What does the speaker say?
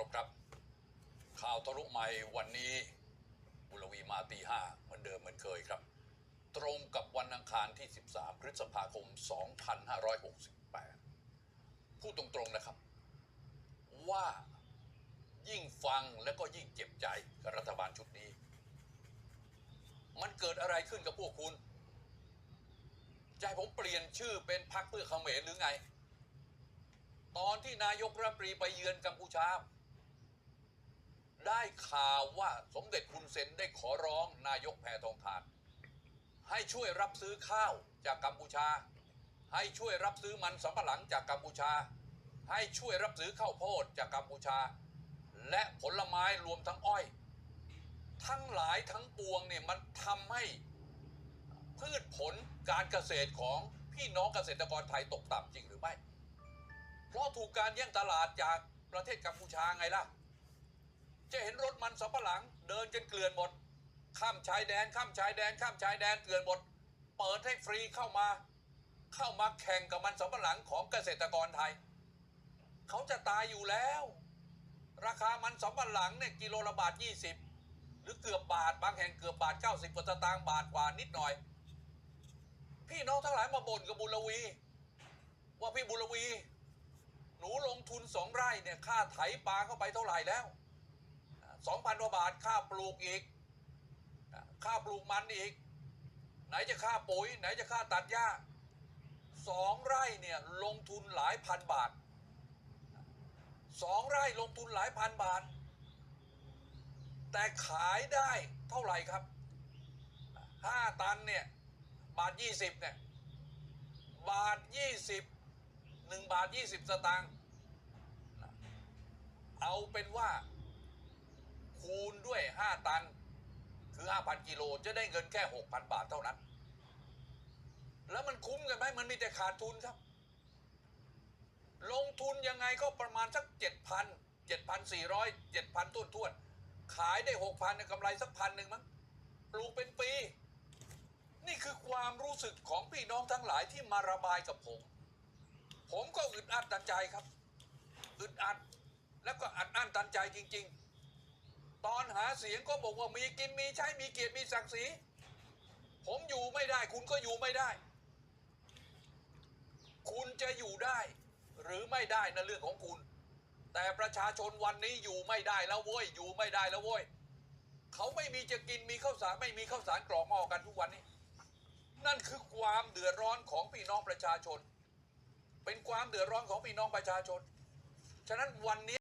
คารพครับ ข่าวทะลุใหม่วันนี้บุรวีมาตีห้าเหมือนเดิมเหมือนเคยครับ ตรงกับวันอังคารที่ 13 พฤษภาคม 2568 พูดตรงๆนะครับ ว่ายิ่งฟังและก็ยิ่งเจ็บใจกับรัฐบาลชุดนี้ มันเกิดอะไรขึ้นกับพวกคุณจะให้ผมเปลี่ยนชื่อเป็นพักเพื่อเขมรหรือไง ตอนที่นายกรัฐมนตรีไปเยือนกัมพูชา ได้ข่าวว่าสมเด็จคุณเซนได้ขอร้องนายกแพทองทาน ให้ช่วยรับซื้อข้าวจากกัมพูชา ให้ช่วยรับซื้อมันสำปะหลังจากกัมพูชา ให้ช่วยรับซื้อข้าวโพดจากกัมพูชา และผลไม้รวมทั้งอ้อย ทั้งหลายทั้งปวงเนี่ยมันทำให้พืชผลการเกษตรของพี่น้องเกษตรกรไทยตกต่ำจริงหรือไม่ เพราะถูกการแย่งตลาดจากประเทศกัมพูชาไงล่ะ จะเห็นรถมันสำปะหลัง เดินกันเกลื่อนหมด ข้ามชายแดน ข้ามชายแดน ข้ามชายแดนเกลื่อนหมด เปิดให้ฟรีเข้ามา เข้ามาแข่งกับมันสำปะหลังของเกษตรกรไทย เขาจะตายอยู่แล้ว ราคามันสำปะหลังเนี่ยกิโลละบาท 20 หรือเกือบบาท บางแห่งเกือบบาท 90กว่าสตางค์บาทกว่านิดหน่อย พี่น้องทั้งหลายมาบ่นกับบุรวี ว่าพี่บุรวี หนูลงทุนสองไร่เนี่ยค่าไถปลาเข้าไปเท่าไหร่แล้ว สองพันกว่าบาทค่าปลูกอีก ค่าปลูกมันอีก ไหนจะค่าปุ๋ย ไหนจะค่าตัดหญ้าสองไร่เนี่ยลงทุนหลายพันบาทสองไร่ลงทุนหลายพันบาท แต่ขายได้เท่าไหร่ครับห้าตันเนี่ยบาทยี่สิบเนี่ยบาทยี่สิบหนึ่งบาทยี่สิบสตางค์เอาเป็นว่า คูณด้วยห้าตัน คือห้าพันกิโลจะได้เงินแค่หกพันบาทเท่านั้น แล้วมันคุ้มกันไหมมันมีแต่ขาดทุนครับ ลงทุนยังไงก็ประมาณสักเจ็ดพันเจ็ดพันสี่ร้อยเจ็ดพันต้นทวน ขายได้หกพันกำไรสักพันหนึ่งมั้งปลูกเป็นปี นี่คือความรู้สึกของพี่น้องทั้งหลายที่มาระบายกับผม ผมก็อึดอัดตันใจครับ อึดอัดแล้วก็อัดอั้นตันใจจริง ๆ ตอนหาเสียงก็บอกว่ามีกินมีใช้มีเกียรติมีศักดิ์ศรีผมอยู่ไม่ได้ คุณก็อยู่ไม่ได้ คุณจะอยู่ได้ หรือไม่ได้นั่นเรื่องของคุณ แต่ประชาชนวันนี้อยู่ไม่ได้แล้วเว้ยอยู่ไม่ได้แล้วเว้ยเขาไม่มีจะกินมีข้าวสารไม่มีข้าวสารกรอกหม้อกันทุกวันนี้ นั่นคือความเดือดร้อนของพี่น้องประชาชน เป็นความเดือดร้อนของพี่น้องประชาชน ฉะนั้นวันนี้